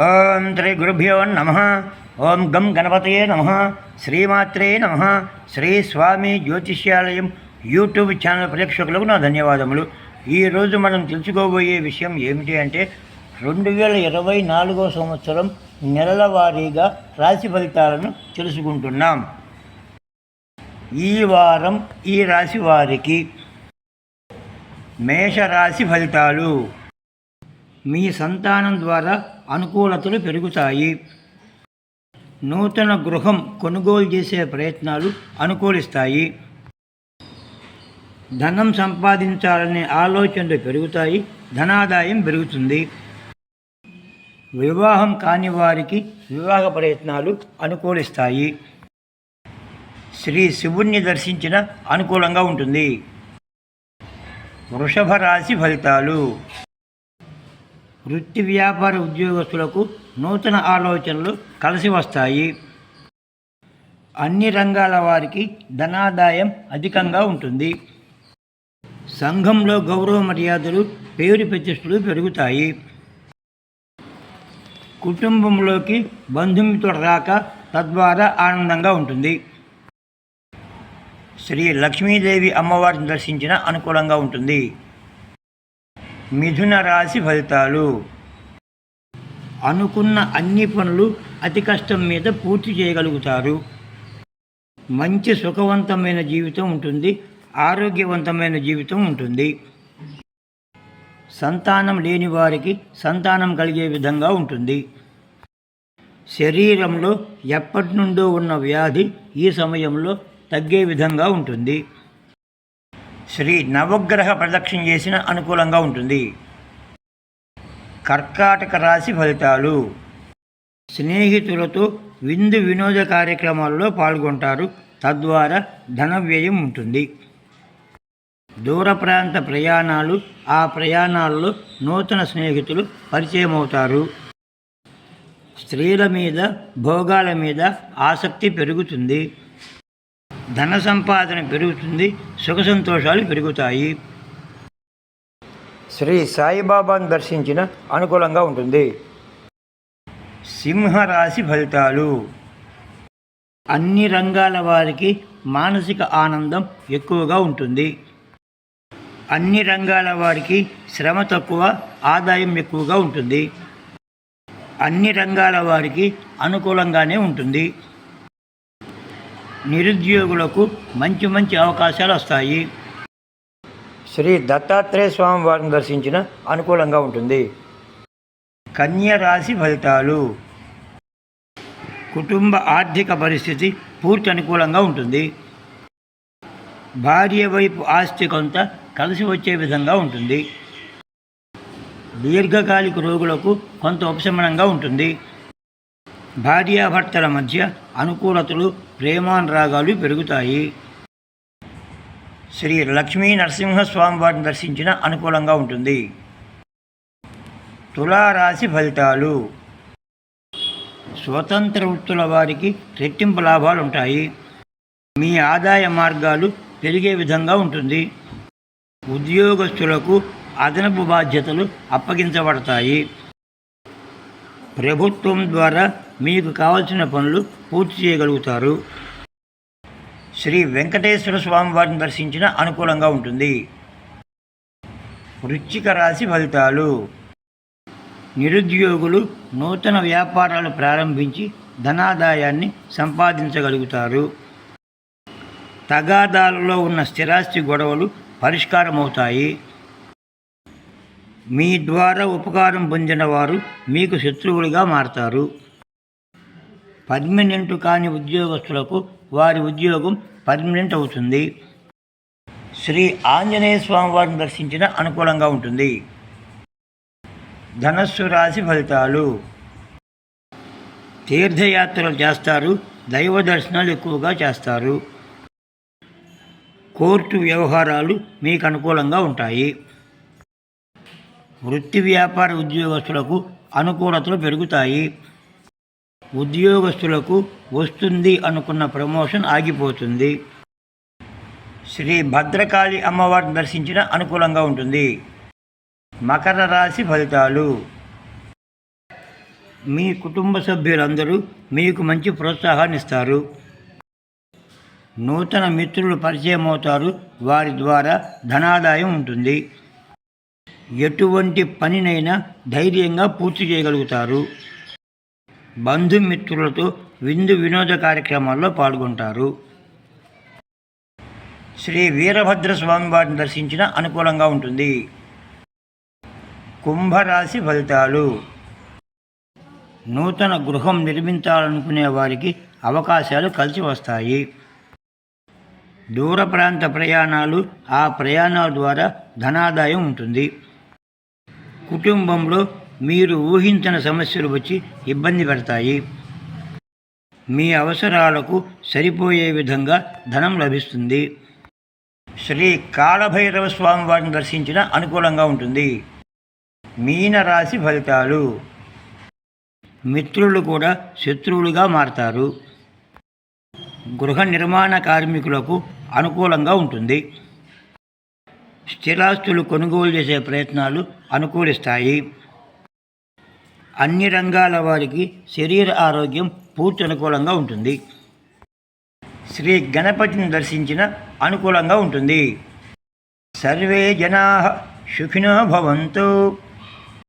ఓం శ్రీ గురుభ్యో నమ. ఓం గం గణపతయే నమ. శ్రీమాత్రే నమ. శ్రీ స్వామి జ్యోతిష్యాలయం యూట్యూబ్ ఛానల్ ప్రేక్షకులకు నా ధన్యవాదములు. ఈరోజు మనం తెలుసుకోబోయే విషయం ఏమిటి అంటే రెండు వేల ఇరవై నాలుగో సంవత్సరం నెలల వారీగా రాశి ఫలితాలను తెలుసుకుంటున్నాం. ఈ వారం ఈ రాశి వారికి మేషరాశి ఫలితాలు. మీ సంతానం ద్వారా అనుకూలతలు పెరుగుతాయి. నూతన గృహం కొనుగోలు చేసే ప్రయత్నాలు అనుకూలిస్తాయి. ధనం సంపాదించాలనే ఆలోచనలు పెరుగుతాయి. ధనాదాయం పెరుగుతుంది. వివాహం కాని వారికి వివాహ ప్రయత్నాలు అనుకూలిస్తాయి. శ్రీ శివుణ్ణి దర్శించిన అనుకూలంగా ఉంటుంది. వృషభ రాశి ఫలితాలు. వృత్తి వ్యాపార ఉద్యోగస్తులకు నూతన ఆలోచనలు కలిసి వస్తాయి. అన్ని రంగాల వారికి ధనాదాయం అధికంగా ఉంటుంది. సంఘంలో గౌరవ మర్యాదలు పేరు ప్రతిష్టలు పెరుగుతాయి. కుటుంబంలోకి బంధుమిత్రుడు రాక తద్వారా ఆనందంగా ఉంటుంది. శ్రీ లక్ష్మీదేవి అమ్మవారిని దర్శించిన అనుకూలంగా ఉంటుంది. మిథున రాశి ఫలితాలు. అనుకున్న అన్ని పనులు అతి కష్టం మీద పూర్తి చేయగలుగుతారు. మంచి సుఖవంతమైన జీవితం ఉంటుంది. ఆరోగ్యవంతమైన జీవితం ఉంటుంది. సంతానం లేని వారికి సంతానం కలిగే విధంగా ఉంటుంది. శరీరంలో ఎప్పటి నుండో ఉన్న వ్యాధి ఈ సమయంలో తగ్గే విధంగా ఉంటుంది. శ్రీ నవగ్రహ ప్రదక్షిణ చేసిన అనుకూలంగా ఉంటుంది. కర్కాటక రాశి ఫలితాలు. స్నేహితులతో విందు వినోద కార్యక్రమాల్లో పాల్గొంటారు. తద్వారా ధన వ్యయం ఉంటుంది. దూర ప్రాంత ప్రయాణాలు ఆ ప్రయాణాల్లో నూతన స్నేహితులు పరిచయం అవుతారు స్త్రీల మీద భోగాల మీద ఆసక్తి పెరుగుతుంది. ధన సంపాదన పెరుగుతుంది సుఖ సంతోషాలు పెరుగుతాయి. శ్రీ సాయిబాబాను దర్శించిన అనుకూలంగా ఉంటుంది. సింహరాశి ఫలితాలు. అన్ని రంగాల వారికి మానసిక ఆనందం ఎక్కువగా ఉంటుంది. అన్ని రంగాల వారికి శ్రమ తక్కువ ఆదాయం ఎక్కువగా ఉంటుంది. అన్ని రంగాల వారికి అనుకూలంగానే ఉంటుంది. నిరుద్యోగులకు మంచి మంచి అవకాశాలు వస్తాయి. శ్రీ దత్తాత్రేయ స్వామి వారిని దర్శించిన అనుకూలంగా ఉంటుంది. కన్య రాశి ఫలితాలు. కుటుంబ ఆర్థిక పరిస్థితి పూర్తి అనుకూలంగా ఉంటుంది. భార్య వైపు ఆస్తి కొంత కలిసి వచ్చే విధంగా ఉంటుంది. దీర్ఘకాలిక రోగులకు కొంత ఉపశమనంగా ఉంటుంది. భార్యాభర్తల మధ్య అనుకూలతలు ప్రేమానురాగాలు పెరుగుతాయి. శ్రీ లక్ష్మీ నరసింహస్వామి వారిని దర్శించిన అనుకూలంగా ఉంటుంది. తులారాశి ఫలితాలు. స్వతంత్ర వృత్తుల వారికి రెట్టింపు లాభాలు ఉంటాయి. మీ ఆదాయ మార్గాలు పెరిగే విధంగా ఉంటుంది. ఉద్యోగస్తులకు అదనపు బాధ్యతలు అప్పగించబడతాయి. ప్రభుత్వం ద్వారా మీకు కావలసిన పనులు పూర్తి చేయగలుగుతారు. శ్రీ వెంకటేశ్వర స్వామి వారిని దర్శించిన అనుకూలంగా ఉంటుంది. వృచ్చిక రాశి ఫలితాలు. నిరుద్యోగులు నూతన వ్యాపారాలు ప్రారంభించి ధనాదాయాన్ని సంపాదించగలుగుతారు. తగాదాలలో ఉన్న స్థిరాస్తి గొడవలు పరిష్కారమవుతాయి. మీ ద్వారా ఉపకారం పొందిన వారు మీకు శత్రువులుగా మారతారు. పర్మనెంట్ కాని ఉద్యోగస్తులకు వారి ఉద్యోగం పర్మనెంట్ అవుతుంది. శ్రీ ఆంజనేయ స్వామివారిని దర్శించిన అనుకూలంగా ఉంటుంది. ధనస్సు రాశి ఫలితాలు. తీర్థయాత్రలు చేస్తారు. దైవ దర్శనాలు ఎక్కువగా చేస్తారు. కోర్టు వ్యవహారాలు మీకు అనుకూలంగా ఉంటాయి. వృత్తి వ్యాపార ఉద్యోగస్తులకు అనుకూలతలు పెరుగుతాయి. ఉద్యోగస్తులకు వస్తుంది అనుకున్న ప్రమోషన్ ఆగిపోతుంది. శ్రీ భద్రకాళి అమ్మవారిని దర్శించిన అనుకూలంగా ఉంటుంది. మకర రాశి ఫలితాలు. మీ కుటుంబ సభ్యులందరూ మీకు మంచి ప్రోత్సాహాన్ని ఇస్తారు. నూతన మిత్రులు పరిచయం అవుతారు. వారి ద్వారా ధనాదాయం ఉంటుంది. ఎటువంటి పనినైనా ధైర్యంగా పూర్తి చేయగలుగుతారు. బంధుమిత్రులతో విందు వినోద కార్యక్రమాల్లో పాల్గొంటారు. శ్రీ వీరభద్ర స్వామి వారిని దర్శించిన అనుకూలంగా ఉంటుంది. కుంభరాశి ఫలితాలు. నూతన గృహం నిర్మించాలనుకునే వారికి అవకాశాలు కలిసి వస్తాయి. దూర ప్రాంత ప్రయాణాలు ఆ ప్రయాణాల ద్వారా ధనాదాయం ఉంటుంది. కుటుంబంలో మీరు ఊహించిన సమస్యలు వచ్చి ఇబ్బంది పెడతాయి. మీ అవసరాలకు సరిపోయే విధంగా ధనం లభిస్తుంది. శ్రీ కాళభైరవ స్వామి వారిని దర్శించిన అనుకూలంగా ఉంటుంది. మీనరాశి ఫలితాలు. మిత్రులు కూడా శత్రువులుగా మారతారు. గృహ నిర్మాణ కార్మికులకు అనుకూలంగా ఉంటుంది. స్థిరాస్తులు కొనుగోలు చేసే ప్రయత్నాలు అనుకూలిస్తాయి. అన్ని రంగాల వారికి శరీర ఆరోగ్యం పూర్తి అనుకూలంగా ఉంటుంది. శ్రీ గణపతిని దర్శించిన అనుకూలంగా ఉంటుంది. సర్వే జనా సుఖినో భవంతు.